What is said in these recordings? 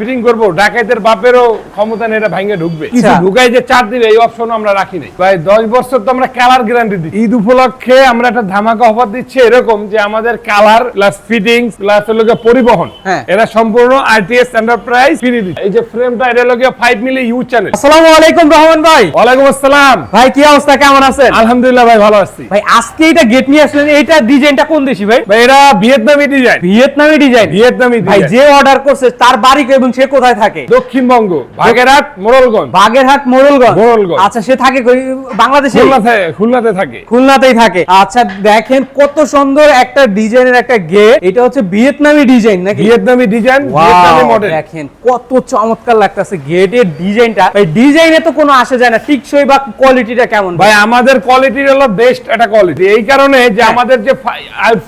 Fitting করব ডাকাইতের বাপেরও ক্ষমতা নেই এটা ভাঙে ঢুকবে। আচ্ছা। ঢুকাই যে চার দিবে এই অপশন আমরা রাখি নাই। ভাই দশ বছর তো আমরা কালার গ্যারান্টি দিই ঈদ উপলক্ষে আমরা একটা ধামাকা অফার দিচ্ছি এরকম যে আমাদের কালার প্লাস ফিটিং প্লাস হলো পরিবহন। হ্যাঁ। এরা সম্পূর্ণ আরটিএস এন্টারপ্রাইজ ফ্রি দিচ্ছে। এই যে ফ্রেমটা এটা হলো ফাইভ মিলি ইউজ চ্যানেল আসসালামু আলাইকুম রহমান ভাই। ওয়ালাইকুম আসসালাম। ভাই কি অবস্থা? কেমন আছেন? আলহামদুলিল্লাহ ভাই ভালো আছি। ভাই আজকে এটা গেট নিয়ে আসলেন এইটা ডিজাইনটা কোন দেশি ভাই? ভাই এটা ভিয়েতনামি ডিজাইন ভিয়েতনামি ডিজাইন ভিয়েতনামি ভাই যে অর্ডার করছে তার বাড়ি এবং সে কোথায় থাকে? দক্ষিণবঙ্গ বাগেরহাট মোড়লগঞ্জ। বাগেরহাট মোড়লগঞ্জ। মোড়লগঞ্জ। আচ্ছা সে থাকে বাংলাদেশে? খুলনাতে থাকে। খুলনাতেই থাকে। আচ্ছা দেখেন কত সুন্দর একটা ডিজাইনের একটা গেট। এটা হচ্ছে ভিয়েতনামি ডিজাইন নাকি? ভিয়েতনামি ডিজাইন ভিয়েতনামি মডেল দেখেন কত চমৎকার লাগতেছে গেটের ডিজাইনটা। ভাই ডিজাইনে তো কোনো আসে যায় না। টিকসই বা কোয়ালিটিটা কেমন? ভাই আমাদের কোয়ালিটি হলো বেস্ট একটা কোয়ালিটি এই কারণে যে হ্যাঁ। আমাদের যে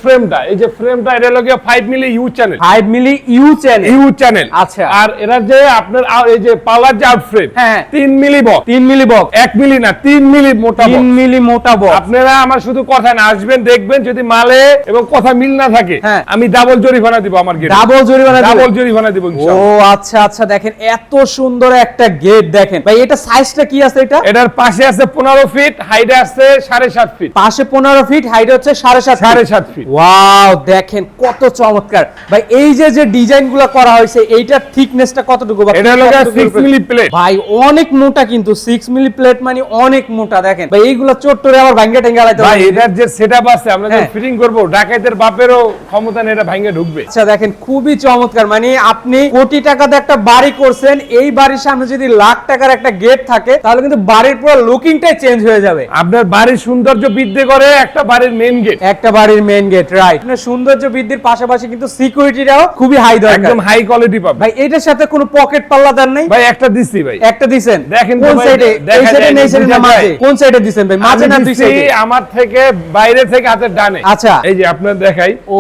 ফ্রেমটা এই যে ফ্রেমটা এটা হলো গিয়ে 5 milli U channel five milli U channel U channel আচ্ছা। আর এরা যে আপনার এই যে পালার যে আউট ফ্রেম হ্যাঁ। 3 মিলি বক তিন মিলি বক এক মিলি না 3 মিলি মোটা তিন মিলি মোটা বক্স। আপনারা আমার শুধু কথা না আসবেন দেখবেন যদি মালে এবং কথা মিল না থাকে হ্যাঁ। আমি ডাবল জরিমানা দিব আমার গেট ডাবল জরিমানা? ডাবল জরিমানা দিব ও আচ্ছা আচ্ছা দেখেন এত সুন্দর একটা গেট দেখেন। ভাই এটা সাইজটা কি আছে এটা? এটার পাশে আছে 15 ফিট হাইটে আছে 7.5 ফিট পাশে পনেরো ফিট হাইট হচ্ছে সাড়ে সাত সাড়ে সাত ফিট ওয়াও দেখেন কত চমৎকার। ভাই এই যে যে ডিজাইনগুলো করা হয়েছে এইটার থিকনেসটা কতটুকু এটা হলো 6 মিলি প্লেট ভাই অনেক মোটা কিন্তু সিক্স মিলি প্লেট মানে অনেক মোটা দেখেন। ভাই এইগুলো চোট্টরে আবার ভাঙ্গে টেঙ্গে ভাই এটার যে সেটআপ আছে আমরা যে। ফিটিং করব ডাকাইতের বাপেরও ক্ষমতা নেই এটা ভাঙে ঢুকবে। আচ্ছা দেখেন খুবই চমৎকার। মানে আপনি কোটি টাকাতে একটা বাড়ি করছেন এই বাড়ির সামনে যদি লাখ টাকার একটা গেট থাকে তাহলে কিন্তু বাড়ির পুরো লুকিংটাই চেঞ্জ হয়ে যাবে। আপনার বাড়ির সৌন্দর্য বৃদ্ধি করে একটা বাড়ির মেইন গেট একটা বাড়ির মেইন গেট রাইট আপনার সৌন্দর্য বৃদ্ধির পাশাপাশি কিন্তু সিকিউরিটিটাও খুবই হাই দরকার। একদম হাই কোয়ালিটি পাবে ভাই এটার সাথে কোনো পকেট পাল্লা দেন নাই? ভাই একটা দিছি ভাই। একটা দিছেন? দেখেন কোন ভাই, সাইডে এই সাইডে নেই সাইডে না মাঝে। কোন সাইডে দিছেন ভাই? মাঝে না দুই সাইডে আমার থেকে বাইরে থেকে হাতের ডানে। আচ্ছা। এই যে আপনার দেখাই। ও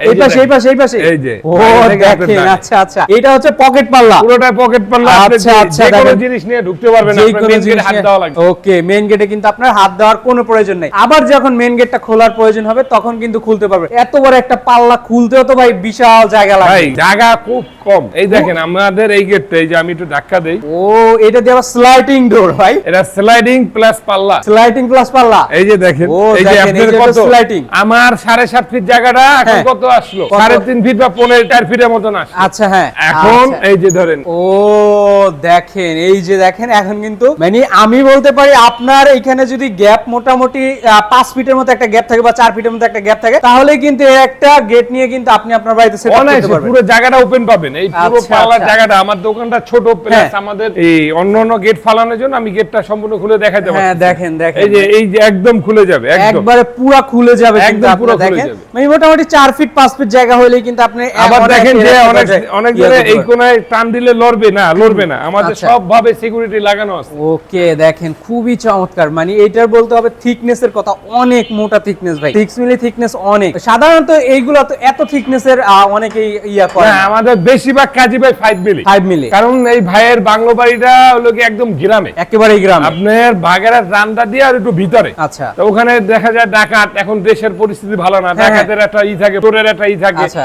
এই পাশে এই পাশে এই পাশে? এই যে, ও দেখেন আচ্ছা আচ্ছা। এটা হচ্ছে পকেট পাল্লা। পুরোটা পকেট পাল্লা আপনি আচ্ছা, যে- আচ্ছা, কোনো জিনিস নিয়ে ঢুকতে পারবেন যে আপনার মেইন গেটে হাত দেওয়া লাগবে। ওকে মেইন গেটে কিন্তু আপনার হাত দেওয়ার কোনো প্রয়োজন নেই। আবার যখন মেইন গেটটা খোলার প্রয়োজন হবে তখন কিন্তু খুলতে পারবে। এত বড় একটা পাল্লা খুলতেও তো ভাই বিশাল জায়গা ভাই লাগে জায়গা খুব কম। এই দেখেন আমাদের এই গেটটা এই যে আমি একটু ধাক্কা দেই। ও এটা দিয়ে আবার স্লাইডিং ডোর ভাই। এটা স্লাইডিং প্লাস পাল্লা। স্লাইডিং প্লাস পাল্লা। এই যে দেখেন এই যে দেখেন, যে কত? sliding। আমার সাড়ে সাত ফিট জায়গাটা এখন হ্যাঁ। কত আসলো? কত? সাড়ে তিন ফিট বা পনেরো চার ফিটের মতন আসলো। আচ্ছা হ্যাঁ। এখন আচ্ছা। এই যে ধরেন। ও দেখেন এই যে দেখেন এখন কিন্তু মানে আমি বলতে পারি আপনার এখানে যদি গ্যাপ মোটামুটি আহ, পাঁচ ফিটের মতো একটা গ্যাপ থাকে বা চার ফিটের মতো একটা গ্যাপ থাকে তাহলে কিন্তু একটা গেট নিয়ে কিন্তু আপনি আপনার বাড়িতে সেট করতে পারবেন। পুরো জায়গাটা ওপেন পাবেন। এই পুরো আচ্ছা, পাল্লার আচ্ছা। জায়গাটা আমার দোকানটা ছোট প্লাস হ্যাঁ। আমাদের এই অন্য অন্য গেট ফালানোর জন্য আমি গেটটা সম্পূর্ণ খুলে দেখাতে হ্যাঁ দেখেন দেখেন। এই যে এই যে একদম খুলে যাবে একবারে পুরা খুলে যাবে একদম পুরো খুলে যাবে। মানে মোটামুটি চার ফিট পাঁচ ফিট জায়গা হলেই কিন্তু আপনি আবার দেখেন যে অনেক অনেক ইয়ে জায়গায় এই। কোনায় টান দিলে লড়বে না লড়বে না। আমাদের আচ্ছা। সব ভাবে সিকিউরিটি লাগানো আছে। ওকে দেখেন খুবই চমৎকার। মানে এটার বলতে হবে থিকনেস এর কথা অনেক মোটা থিকনেস ভাই। সিক্স মিলি থিকনেস অনেক। সাধারণত এইগুলো তো এত থিকনেস এর অনেকেই ইয়া করে না আমাদের বেশিরভাগ কাজী মিলি মিলি কারণ এই ভাইয়ের বাংলো বাড়িটা হলো কি একদম গ্রামে। আপনার বাগেরা দিয়ে আর একটু ভিতরে। আচ্ছা। তো ওখানে দেখা যায় ডাকাত এখন দেশের পরিস্থিতি ভালো না হ্যাঁ, ডাকাতের একটা ই থাকে চোরের একটা ই থাকে। আচ্ছা।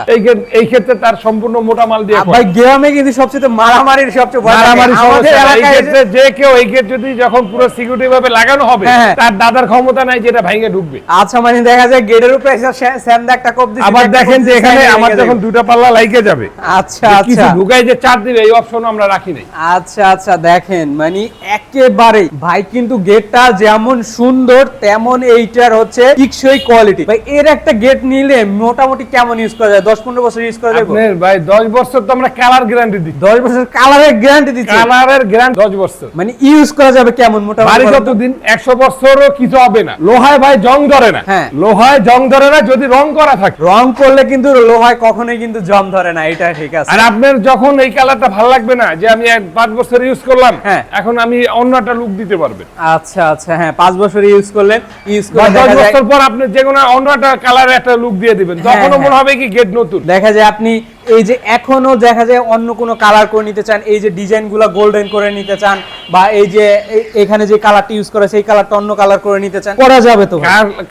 এই ক্ষেত্রে- তার সম্পূর্ণ মোটা মাল দিয়ে ভাই গ্রামে কিন্তু সবচেয়ে মারামারির সবচেয়ে মারামারি আমাদের এলাকায় যে কেউ এই গেট যদি যখন পুরো সিকিউরিটি ভাবে লাগানো হবে হ্যাঁ। তার দাদার ক্ষমতা নাই যেটা ভাঙে ঢুকবে। আচ্ছা মানে দেখা যায় গেটের উপরে এসে সে- একটা কোপ দিচ্ছে আবার দেখেন যে এখানে আমার যখন দুটা পাল্লা লাইকে যাবে আচ্ছা আচ্ছা। ঢুকাই যে চার দিবে এই অপশন আমরা রাখি নাই। আচ্ছা আচ্ছা দেখেন মানে একেবারে ভাই কিন্তু গেটটা যেমন সুন্দর তেমন এইটার হচ্ছে টিকসই কোয়ালিটি ভাই এর একটা গেট নিলে মোটামুটি কেমন ইউজ করা যায়? বছর ইউজ করা যাবে আপনার ভাই দশ বছর তো আমরা কালার গ্যারান্টি দিই দশ বছর কালারের গ্যারান্টি দিচ্ছে। কালারের গ্যারান্টি দশ বছর। মানে ইউজ করা যাবে কেমন বাড়ি মোটামুটি কতদিন একশো বছরও কিছু হবে না। লোহায় ভাই জং ধরে না। হ্যাঁ। লোহায় জং ধরে না যদি রং করা থাকে। রং করলে কিন্তু লোহায় কখনোই কিন্তু জম ধরে না এটা ঠিক আছে। আর আপনার যখন এই কালারটা ভালো লাগবে না যে আমি পাঁচ বছর ইউজ করলাম হ্যাঁ। এখন আমি অন্য একটা লুক দিতে পারবেন আচ্ছা আচ্ছা হ্যাঁ পাঁচ বছর ইউজ করলেন ইউজ করে দশ বছর পর আপনি যে কোনো অন্য একটা কালার একটা লুক দিয়ে দিবেন তখন হ্যাঁ। মনে হবে কি গেট নতুন দেখা যায় আপনি এই যে এখনও দেখা যায় অন্য কোনো কালার করে নিতে চান এই যে ডিজাইনগুলো গোল্ডেন করে নিতে চান বা এই যে এখানে যে কালারটা ইউজ করে সেই কালারটা অন্য কালার করে নিতে চান করা যাবে তো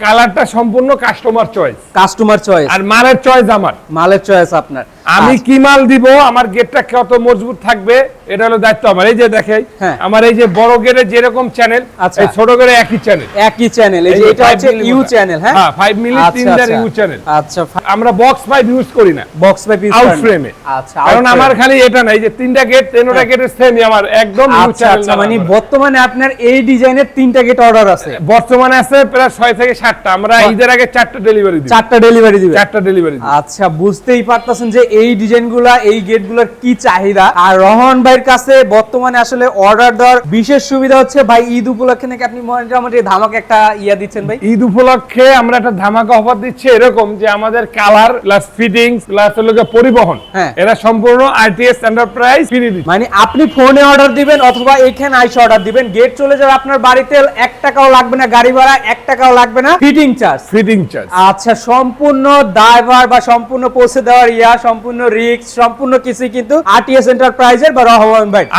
কালারটা সম্পূর্ণ কাস্টমার চয়েস কাস্টমার চয়েস আর মালের চয়েস আমার। মালের চয়েস আপনার। আমি কি মাল দিব আমার গেটটা কত মজবুত থাকবে এটা হলো দায়িত্ব আমার। এই যে দেখাই হ্যাঁ। আমার এই যে বড় গেটে যেরকম চ্যানেল আচ্ছা। এই ছোট গেটে একই চ্যানেল একই চ্যানেল এই যে এটা হচ্ছে ইউ চ্যানেল হ্যাঁ? হ্যাঁ 5 মিলি আচ্ছা, তিনটার আচ্ছা। ইউ চ্যানেল আচ্ছা আমরা বক্স পাইপ ইউজ করি না। বক্স পাইপ ইউজ আউট ফ্রেমে আচ্ছা কারণ আমার খালি এটা যে তিনটা গেট তিনটা গেটের সেমই আমার একদম ইউ আচ্ছা চ্যানেল আচ্ছা মানে বর্তমানে আপনার এই ডিজাইনের তিনটা গেট অর্ডার আছে। বর্তমানে আছে প্রায় 6 থেকে 7টা আমরা ঈদের আগে চারটা ডেলিভারি দিই চারটা ডেলিভারি দিবে। চারটা ডেলিভারি দিই আচ্ছা বুঝতেই পারতেছেন যে এই ডিজাইনগুলা এই গেটগুলোর কি চাহিদা? আর রহন রহমান ভাইয়ের কাছে বর্তমানে আসলে অর্ডার দেওয়ার বিশেষ সুবিধা হচ্ছে ভাই ঈদ উপলক্ষে নাকি আপনি মোটামুটি ধামাকে একটা ইয়া দিচ্ছেন ভাই? ঈদ উপলক্ষে আমরা একটা ধামাকা অফার দিচ্ছি এরকম যে আমাদের কালার প্লাস ফিটিংস প্লাস হলো পরিবহন। হ্যাঁ। এরা সম্পূর্ণ আরটিএস এন্টারপ্রাইজ ফ্রি দিচ্ছে। মানে আপনি ফোনে অর্ডার দিবেন অথবা এখানে আইসে অর্ডার দিবেন। গেট চলে যাবে আপনার বাড়িতে এক টাকাও লাগবে না গাড়ি ভাড়া এক টাকাও লাগবে না ফিটিং চার্জ ফিটিং চার্জ আচ্ছা সম্পূর্ণ ড্রাইভার বা সম্পূর্ণ পৌঁছে দেওয়ার ইয়া সম্পূর্ণ রিক্স সম্পূর্ণ কিছু কিন্তু আরটিএস এন্টারপ্রাইজের বা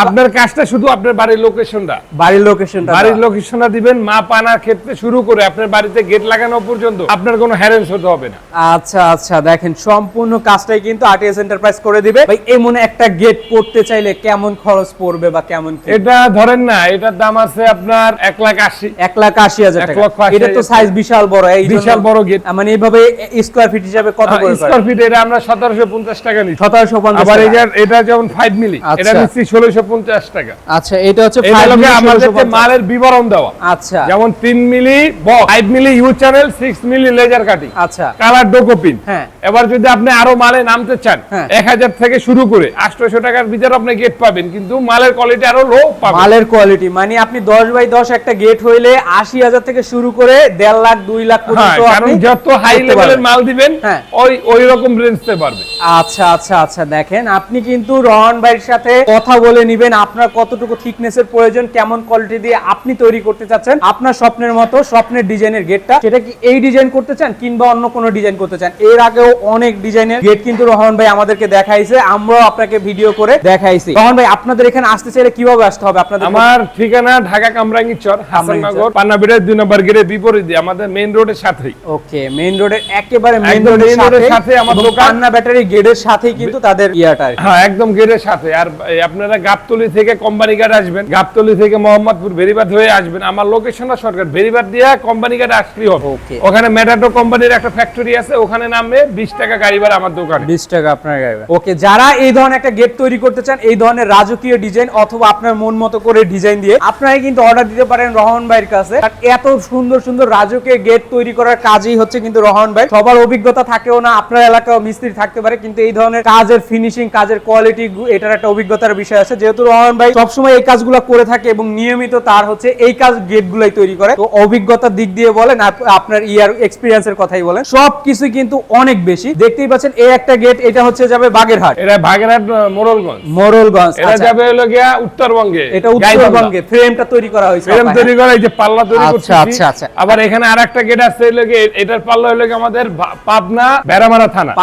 আপনার কাজটা শুধু আপনার বাড়ির লোকেশনটা বাড়ির লোকেশনটা বাড়ির লোকেশনটা দিবেন মা পানার ক্ষেত্রে শুরু করে আপনার বাড়িতে গেট লাগানো পর্যন্ত আপনার কোনো হ্যারেন্স হতে হবে না। আচ্ছা আচ্ছা দেখেন সম্পূর্ণ কাজটাই কিন্তু আরটিএস এন্টারপ্রাইজ করে দিবে। ভাই এমন একটা গেট করতে চাইলে কেমন খরচ পড়বে বা কেমন এটা ধরেন না এটার দাম আছে আপনার এক লাখ আশি। এক লাখ আশি হাজার টাকা। এটা তো সাইজ বিশাল বড় এই বিশাল বড় gate। মানে এইভাবে স্কোয়ার ফিট হিসাবে কত করে স্কোয়ার ফিট এটা আমরা সতেরোশো পঞ্চাশ টাকা নিচ্ছি। সতেরোশো আবার এটা যেমন ফাইভ মিলি আচ্ছা। এটা নিচ্ছি ষোলোশো পঞ্চাশ টাকা। আচ্ছা এটা হচ্ছে এটা 5 লোকে মিলি আমাদেরকে মালের বিবরণ দেওয়া। আচ্ছা। যেমন তিন milli box five milli U channel six milli laser cutting আচ্ছা। কালার ডোকোপিন হ্যাঁ। এবার যদি আপনি আরও মালে নামতে চান হ্যাঁ। এক হাজার থেকে শুরু করে আটশোশো টাকার ভিতরে আপনি গেট পাবেন কিন্তু মালের কোয়ালিটি আরও লো পাবেন। মালের কোয়ালিটি মানে আপনি দশ বাই দশ একটা গেট হইলে আশি হাজার থেকে শুরু করে দেড় লাখ দুই লাখ হ্যাঁ পর্যন্ত আপনি যত হাই লেভেলের মাল দিবেন হ্যাঁ। ওই ওই রকম রেঞ্জতে পারবে আচ্ছা আচ্ছা আচ্ছা দেখেন আপনি কিন্তু রহন ভাইয়ের সাথে কথা বলে নিবেন আপনার কতটুকু থিকনেসের প্রয়োজন কেমন কোয়ালিটি দিয়ে আপনি তৈরি করতে চাচ্ছেন আপনার স্বপ্নের মতো স্বপ্নের ডিজাইনের গেটটা সেটা কি এই ডিজাইন করতে চান কিংবা অন্য কোনো ডিজাইন করতে চান? এর আগেও অনেক ডিজাইনের গেট কিন্তু রহমান ভাই আমাদেরকে দেখাইছে আমরাও আপনাকে ভিডিও করে দেখাইছি। রহমান ভাই আপনাদের এখানে আসতে চাইলে কীভাবে আসতে হবে আপনাদের আমার ঠিকানা ঢাকা কামরাঙ্গি চর হাসাননগর পান্নাবিড়ের দুই নম্বর গেটের বিপরীতে আমাদের মেইন রোডের সাথেই। ওকে মেইন রোডের একেবারে মেইন রোডের সাথে আমার দোকান। পান্না ব্যাটারি গেটের সাথেই কিন্তু তাদের ইয়াটা। হ্যাঁ একদম গেটের সাথে। আর আপনারা গাবতলি থেকে কোম্পানি ঘাট আসবেন গাবতলি থেকে মোহাম্মদপুর বেরিবাদ হয়ে আসবেন। আমার লোকেশনটা শর্টকাট বেরিবাদ দিয়ে কোম্পানি ঘাট আসলেই হবে। ওখানে মেটাটো কোম্পানির একটা ফ্যাক্টরি আছে ওখানে নামবে বিশ টাকা গাড়ি ভাড়া আমার দোকানে। বিশ টাকা আপনার গাইবে ওকে যারা এই ধরনের একটা গেট তৈরি করতে চান এই ধরনের রাজকীয় ডিজাইন অথবা আপনার মন মতো করে ডিজাইন দিয়ে আপনারা কিন্তু অর্ডার দিতে পারেন রহমান ভাইয়ের কাছে। আর এত সুন্দর সুন্দর রাজকীয় গেট তৈরি করার কাজই হচ্ছে কিন্তু রহমান ভাই। সবার অভিজ্ঞতা থাকেও না আপনার এলাকাও মিস্ত্রি থাকতে পারে কিন্তু এই ধরনের কাজের ফিনিশিং কাজের কোয়ালিটি এটার একটা অভিজ্ঞতার বিষয় আছে যেহেতু রহমান ভাই সবসময় এই কাজগুলো করে থাকে এবং নিয়মিত তার হচ্ছে এই কাজ গেট গুলাই তৈরি করে। তো অভিজ্ঞতার দিক দিয়ে বলেন আপ- আপনার ইয়ার এক্সপিরিয়েন্সের কথাই বলেন সবকিছু কিন্তু অনেক বেশি। দেখতেই পাচ্ছেন এই একটা গেট এটা হচ্ছে যাবে বাগেরহাট। এটা ভাগেরহাট আহ, মোড়লগঞ্জ। মোরলগঞ্জ এটা আচ্ছা, যাবে হলো গিয়া উত্তরবঙ্গে এটা উত্তরবঙ্গে ফ্রেমটা তৈরি করা হয়েছে আপনার, তৈরি করা এই যে পাল্লা তৈরি আচ্ছা, আচ্ছা, আচ্ছা। আবার এখানে আরেকটা গেট আছে হলো গিয়ে এটার পাল্লা হলো গিয়ে আমাদের পাবনা বেড়ামারা থানা।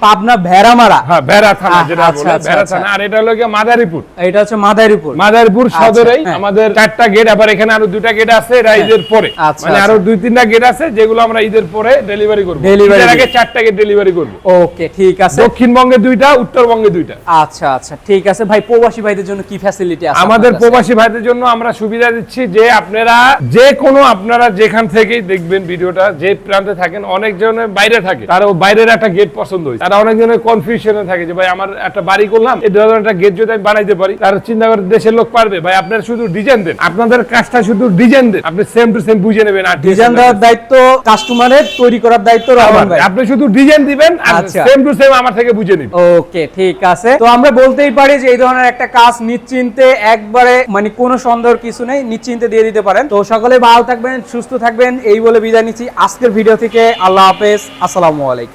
পাবনা ভেড়ামারা। হ্যাঁ বেড়া থানা যেটা আচ্ছা, বলে আচ্ছা। থানা। আর এটা হলো গিয়ে মাদারীপুর। এটা হচ্ছে মাদারীপুর। মাদারীপুর সদরেই হ্যাঁ। আমাদের চারটা গেট আবার এখানে আরও দুটা গেট আছে এটা ঈদের পরে। আচ্ছা, মানে আচ্ছা। আরও দুই তিনটা গেট আছে যেগুলো আমরা ঈদের পরে ডেলিভারি করব। আগে চারটা গেট ডেলিভারি করব। ওকে ঠিক আছে। দক্ষিণবঙ্গে দুইটা উত্তরবঙ্গে দুইটা। আচ্ছা আচ্ছা ঠিক আছে। ভাই প্রবাসী ভাইদের জন্য কি ফ্যাসিলিটি আছে আমাদের প্রবাসী ভাইদের জন্য আমরা সুবিধা দিচ্ছি যে আপনারা যে কোনো আপনারা যেখান থেকেই দেখবেন ভিডিওটা যে প্রান্তে থাকেন অনেক জনের বাইরে থাকে। তারা বাইরের একটা গেট পছন্দ হয়েছে। তারা অনেক জনের কনফিউশনে থাকে যে ভাই আমার একটা বাড়ি করলাম এই ধরনের একটা গেট যদি আমি বানাইতে পারি তারা চিন্তা করে দেশের লোক পারবে। ভাই আপনারা শুধু ডিজাইন দেন। আপনাদের কাজটা শুধু ডিজাইন দেন। আপনি সেম টু সেম বুঝে নেবেন আর ডিজাইন দেওয়ার দায়িত্ব কাস্টমারের তৈরি করার দায়িত্ব রহমান ভাই। আপনি শুধু ডিজাইন দিবেন আর। সেম টু সেম আমার থেকে বুঝে নিবেন। ওকে ঠিক আছে। তো আমরা বলতেই পারি যে এই ধরনের একটা কাজ নিশ্চিন্তে একবারে মানে কোনো সন্দেহের কিছু নেই নিশ্চিন্তে দিয়ে দিতে পারেন। তো সকলে ভালো থাকবেন সুস্থ থাকবেন। এই বলে বিদায় নিচ্ছি। আজকের ভিডিও থেকে আল্লাহ হাফেজ। আসসালামু আলাইকুম।